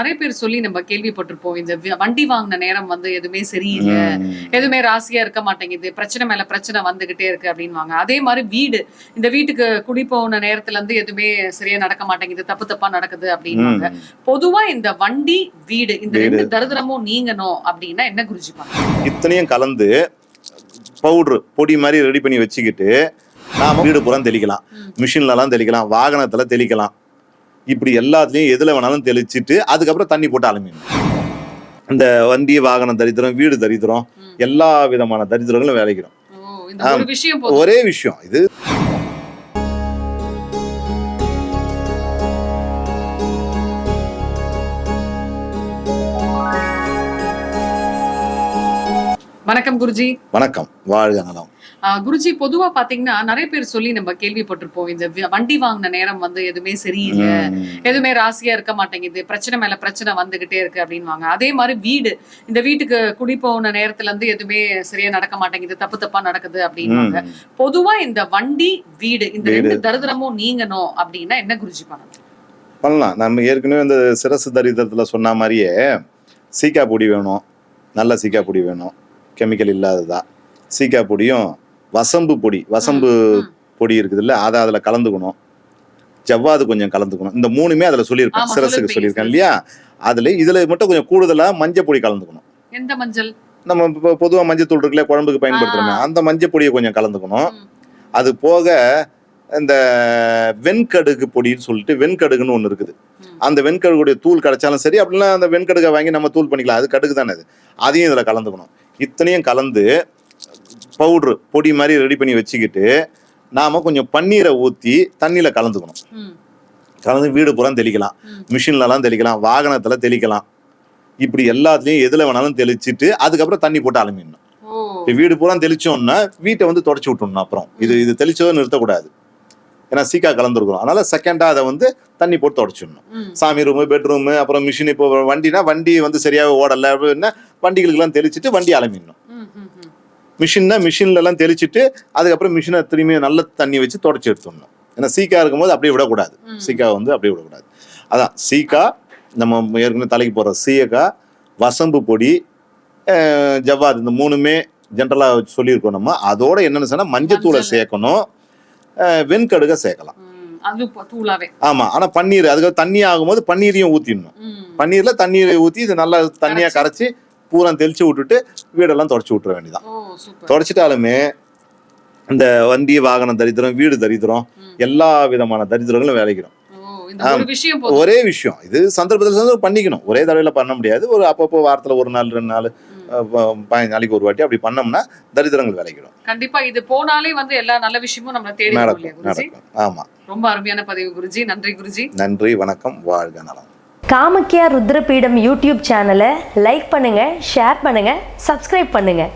நிறைய பேர் சொல்லி நம்ம கேள்விப்பட்டிருப்போம் இந்த வண்டி வாங்கின நேரம் வந்து எதுவுமே சரியில்லை. எதுவுமே ராசியா இருக்க மாட்டேங்குது பிரச்சனை மேல பிரச்சனை வந்துகிட்டே இருக்கு அப்படின்வாங்க அதே மாதிரி வீடு இந்த வீட்டுக்கு குடி போன நேரத்துல இருந்து எதுவுமே சரியா நடக்க மாட்டேங்குது தப்பு தப்பா நடக்குது அப்படின்வாங்க. பொதுவா இந்த வண்டி வீடு இந்த. ரெண்டு தரித்திரமும் நீங்கணும் அப்படின்னா என்ன பண்ணலாம் இத்தனையும் கலந்து பவுடர் பொடி மாதிரி ரெடி பண்ணி வச்சுக்கிட்டு நாம வீடு புறம் தெளிக்கலாம். மிஷின்லலாம் தெளிக்கலாம் வாகனத்துல தெளிக்கலாம் இப்படி எல்லாத்துலயும் எதுல வேணாலும் தெளிச்சிட்டு அதுக்கப்புறம் தண்ணி போட்டு அலம்பிடணும். இந்த வண்டி வாகனம் தரித்திரம் வீடு தரித்திரம். எல்லா விதமான தரித்திரங்களும் போதும். ஒரே விஷயம். இது வணக்கம் குருஜி. வணக்கம். வாழ்க நலம். குருஜி பொதுவா பாத்தீங்கன்னா நிறைய பேர் சொல்லி நம்ம கேள்விப்பட்டிருப்போம். இந்த வண்டி வாங்கின நேரம் வந்து எதுவுமே சரியில்லை. எதுவுமே ராசியா இருக்க மாட்டேங்குது. பிரச்சனை மேல பிரச்சனை வந்துகிட்டே இருக்கு அப்படின்வாங்க அதே மாதிரி வீடு. இந்த வீட்டுக்கு குடி போன நேரத்துல இருந்து எதுவுமே சரியா நடக்க மாட்டேங்குது. தப்பு தப்பா நடக்குது அப்படின்வாங்க. பொதுவா இந்த வண்டி வீடு இந்த. ரெண்டு தரித்திரமும் நீங்கணும் அப்படின்னா என்ன குருஜி பண்ணணும்? பண்ணலாம். நம்ம ஏற்கனவே இந்த சிரசு தரித்திரத்தில் சொன்ன மாதிரியே சீக்கா பொடி வேணும். நல்ல சீக்கா பொடி வேணும். கெமிக்கல் இல்லாததா? சீக்கா பொடியும் வசம்பு பொடி வசம்பு. பொடி இருக்குதுல்ல அதை அதில் கலந்துக்கணும். ஜவ்வாது கொஞ்சம் கலந்துக்கணும். இந்த மூணுமே அதில் சொல்லியிருப்பேன். சொல்லிருப்பீங்க, சொல்லியிருக்கேன் இல்லையா? அதில் இதில் மட்டும் கொஞ்சம் கூடுதலாக மஞ்சள் பொடி கலந்துக்கணும். எந்த மஞ்சள்? நம்ம இப்போ பொதுவாக மஞ்சள் தூள் இருக்குல்ல குழம்புக்கு பயன்படுத்துகிறோமே ஆ. அந்த மஞ்சள் பொடியை கொஞ்சம் கலந்துக்கணும். அது போக இந்த வெண்கடுகு பொடின்னு சொல்லிட்டு வெண்கடுகுன்னு ஒன்று இருக்குது. அந்த வெண்கடுகுடைய தூள் கிடைச்சாலும் சரி அப்படின்னா அந்த வெண்கடுகை வாங்கி நம்ம தூள் பண்ணிக்கலாம். அது கடுகு தானே அது. அதையும் இதில் கலந்துக்கணும். இத்தனையும் கலந்து பவுட்ரு பொடி மாதிரி ரெடி பண்ணி வச்சுக்கிட்டு நாம கொஞ்சம் பன்னீரை ஊற்றி தண்ணியில் கலந்துக்கணும். கலந்து வீடு புறம் தெளிக்கலாம். மிஷின்லலாம் தெளிக்கலாம் வாகனத்தில் தெளிக்கலாம். இப்படி எல்லாத்துலேயும் எதில் வேணாலும் தெளிச்சிட்டு அதுக்கப்புறம் தண்ணி போட்டு இப்போ வீடு பூரா தெளிச்சோம்னா வீட்டை வந்து தொடச்சி விட்டுணும் அப்புறம். இது இது தெளிச்சதை நிறுத்தக்கூடாது. ஏன்னா சீக்கா கலந்துருக்கும் அதனால செகண்டா அதை வந்து தண்ணி போட்டு தொடச்சிடணும். சாமி ரூமு பெட்ரூமு அப்புறம் மிஷின் இப்போ வண்டினா வண்டி வந்து சரியாக ஓடலை அப்படின்னா வண்டிகளுக்கெல்லாம் தெளிச்சிட்டு வண்டி அலம்பிடணும். ம், ம், ம். மிஷின்னா மிஷின்ல எல்லாம் தெளிச்சிட்டு அதுக்கப்புறம் மிஷினை திரும்பி நல்ல தண்ணி வச்சு தொடச்சி எடுத்துடணும். ஏன்னா சீக்கா இருக்கும்போது அப்படியே விடக்கூடாது. சீக்கா வந்து அப்படியே விடக்கூடாது. அதான் சீக்கா நம்ம ஏற்கனவே தலைக்கு போடுற சீயக்காய் வசம்பு பொடி ஜவ்வாது இந்த மூணுமே ஜென்ரலாக சொல்லியிருக்கோம் நம்ம. அதோட என்னென்னு சொன்னால் மஞ்சத்தூளை. சேர்க்கணும். வெண்கடுகை சேர்க்கலாம். ம், அது ப- தூளாவே. ஆமாம் ஆனால் பன்னீர் அதுக்கு தண்ணி ஆகும்போது பன்னீரையும் ஊற்றிடணும் ம். பன்னீர்ல தண்ணீரை ஊற்றி இது நல்லா தண்ணியாக கரைச்சி. பூரா தெளிச்சு விட்டுட்டு வீடெல்லாம் தொடச்சி விட்டுற வேண்டியதான் தொடச்சிட்டாலுமே இந்த வண்டி வாகனம் தரித்திரம் வீடு தரித்திரம். எல்லா விதமான தரித்திரங்களும் இந்த ஒரு விஷயம் போதும். ஒரே விஷயம். இது சந்தர்ப்பத்தில் சந்தர்ப்பம் பண்ணிக்கணும். ஒரே தடவையில பண்ண முடியாது. ஒரு அப்பப்போ வாரத்துல ஒரு நாள் ரெண்டு நாள் நாளைக்கு ஒரு வாட்டி அப்படி பண்ணோம்னா தரித்திரங்கள் வேலைக்கிறோம் கண்டிப்பா இது போனாலே வந்து எல்லா நல்ல விஷயமும் நம்மள தேடி நடக்கும் ஆமா. ரொம்ப அருமையான பதிவு குருஜி. நன்றி குருஜி. நன்றி வணக்கம் வாழ்க நலம். காமக்கியா ருத்ரபீடம் யூடியூப் சேனலை லைக் பண்ணுங்கள் ஷேர் பண்ணுங்கள் சப்ஸ்கிரைப் பண்ணுங்கள்